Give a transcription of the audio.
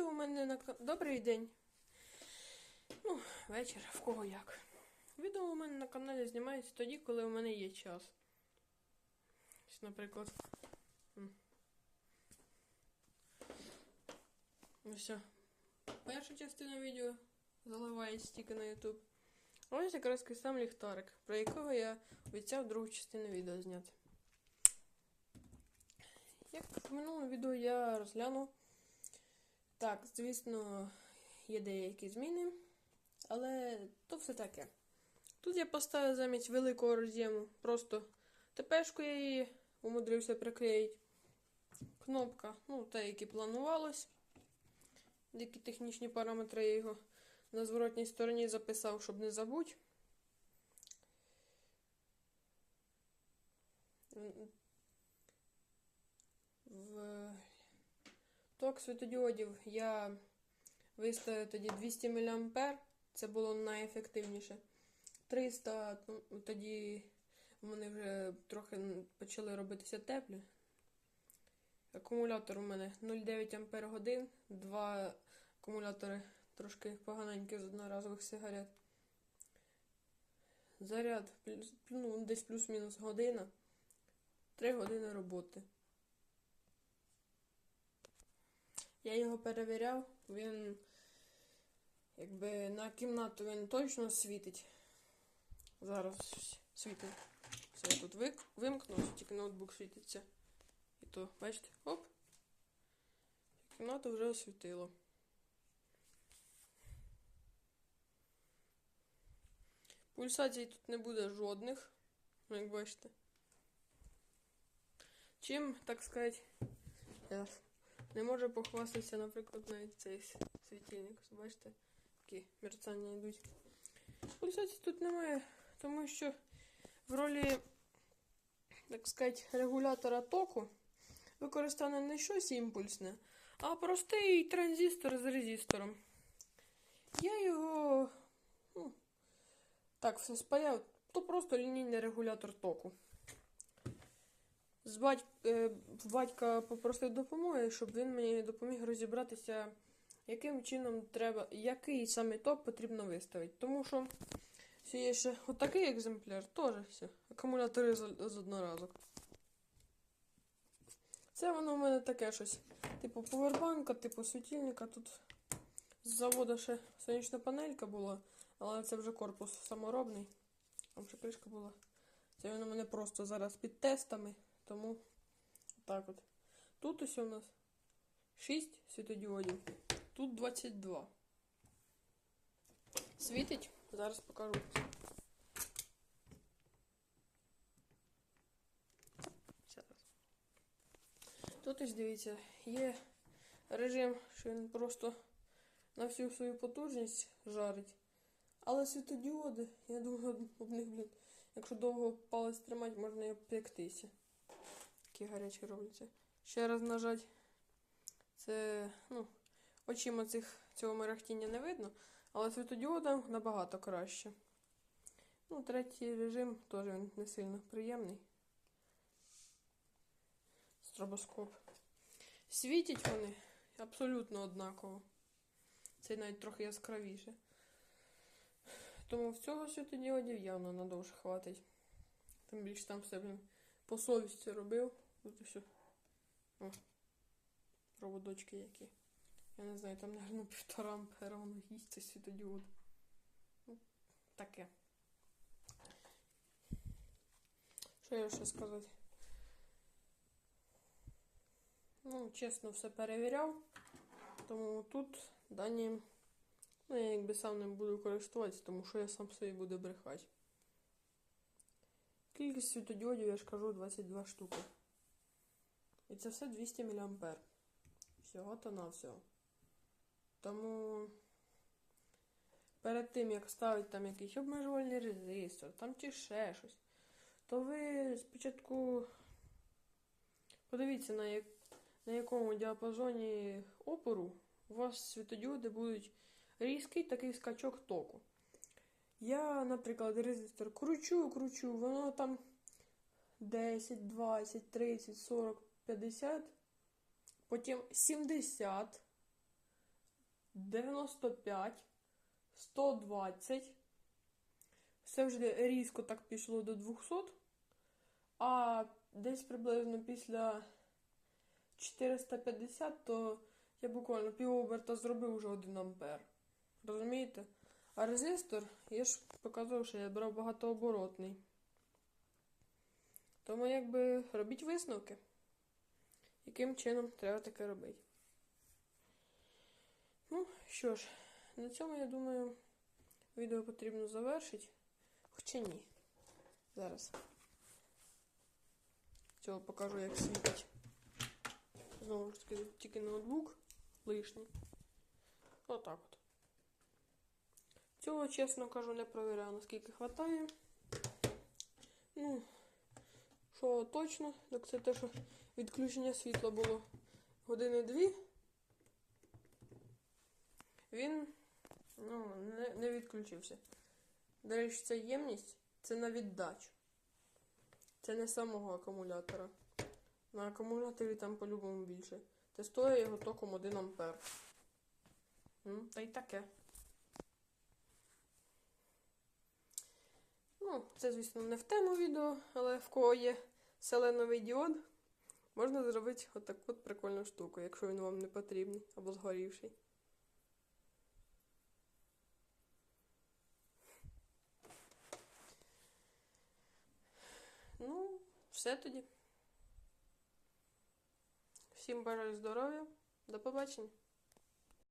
Відео у мене на добрий день. Ну, вечір, в кого як. Відео у мене на каналі знімається тоді, коли у мене є час. Ось, наприклад. Ось. Перша частина відео заливається тільки на YouTube. Ось якраз сам ліхтарик, про якого я обіцяв другу частину відео зняти. Як в минулому відео я розглянув. Так, звісно, є деякі зміни, але то все таке. Тут я поставив замість великого роз'єму просто ТПшку я її умудрився приклеїти. Кнопка, ну, та, які планувалось. Деякі технічні параметри я його на зворотній стороні записав, щоб не забути. В ток світодіодів я виставив тоді 200 мА, це було найефективніше. 300, ну, тоді вони вже трохи почали робитися теплі. Акумулятор у мене 0,9 Ампер годин, два акумулятори трошки поганенькі з одноразових сигарет. Заряд ну, десь плюс-мінус година. 3 години роботи. Я його перевіряв, він якби на кімнату він точно світить. Зараз світить. Все, я тут вимкнув, тільки ноутбук світиться. І то, бачите, оп. Кімнату вже освітило. Пульсацій тут не буде жодних, ну, як бачите. Чим, так сказати, я не можу похвастатися, наприклад, навіть цей світильник. Бачите, такі мерцання йдуть. Пульсації тут немає, тому що в ролі, так сказати, регулятора току використане не щось імпульсне, а простий транзистор з резистором. Я його ну, так все спаяв, то просто лінійний регулятор току. З бать... е, батька попросив допомоги, щоб він мені допоміг розібратися, яким чином треба, який саме ток потрібно виставити. Тому що є ще отакий екземпляр, теж все. Акумулятори з, з одноразок. Це воно в мене таке щось. Типу повербанка, типу світильника. Тут з заводу ще сонячна панелька була, але це вже корпус саморобний. Там ще кришка була. Це він у мене просто зараз під тестами, тому так от. Тут ось у нас 6 світодіодів, тут 22. Світить? Зараз покажу. Тут ось дивіться, є режим, що він просто на всю свою потужність жарить. Але світодіоди, я думаю, об них, блін, якщо довго палець тримати, можна і обпектися. Такі гарячі робляться. Ще раз нажать. Це, ну, очима цих, цього мерехтіння не видно, але світодіодам набагато краще. Ну, третій режим теж він не сильно приємний. Стробоскоп. Світять вони абсолютно однаково. Цей навіть трохи яскравіше. Тому в цього світодіодів явно надовше хватить. Тим більше там все блін, по совісті робив. Тут все. О, проводочки які. Я не знаю, там, мабуть, півтора ампера воно їсть цей світодіод. Ну, таке. Що я ще сказати? Ну, чесно, все перевіряв. Тому тут дані. Ну, я якби сам не буду користуватися, тому що я сам собі буду брехати. Кількість світодіодів, я ж кажу, 22 штуки. І це все 200 мА. Всього то на всього. Тому перед тим, як ставити там якийсь обмежувальний резистор, там чи ще щось, то ви спочатку подивіться, на, як, на якому діапазоні опору у вас світодіоди будуть різкий такий скачок току. Я, наприклад, резистор кручу, кручу, воно там 10, 20, 30, 40, 50, потім 70, 95, 120. Все вже різко так пішло до 200. А десь приблизно після 450, то я буквально півоберта зробив вже 1 ампер. Розумієте? А резистор, я ж показував, що я брав багатооборотний. Тому якби робіть висновки. Яким чином треба таке робити? Ну, що ж, на цьому, я думаю, відео потрібно завершити. Хоча ні. Зараз. Цього покажу, як світить. Знову ж таки, тільки ноутбук лишній. Отак от. Цього, чесно кажу, не провіряю, наскільки хватає. Ну, що точно, так це те, що відключення світла було години дві. Він ну, не, не відключився. До речі, ця ємність це на віддачу. Це не самого акумулятора. На акумуляторі там по-любому більше. Тестує його током 1 ампер. М, Та й таке. Ну, це, звісно, не в тему відео, але в кого є селеновий діод, можна зробити отаку от прикольну штуку, якщо він вам не потрібний або згорівший. Ну, все тоді. Всім бажаю здоров'я. До побачення.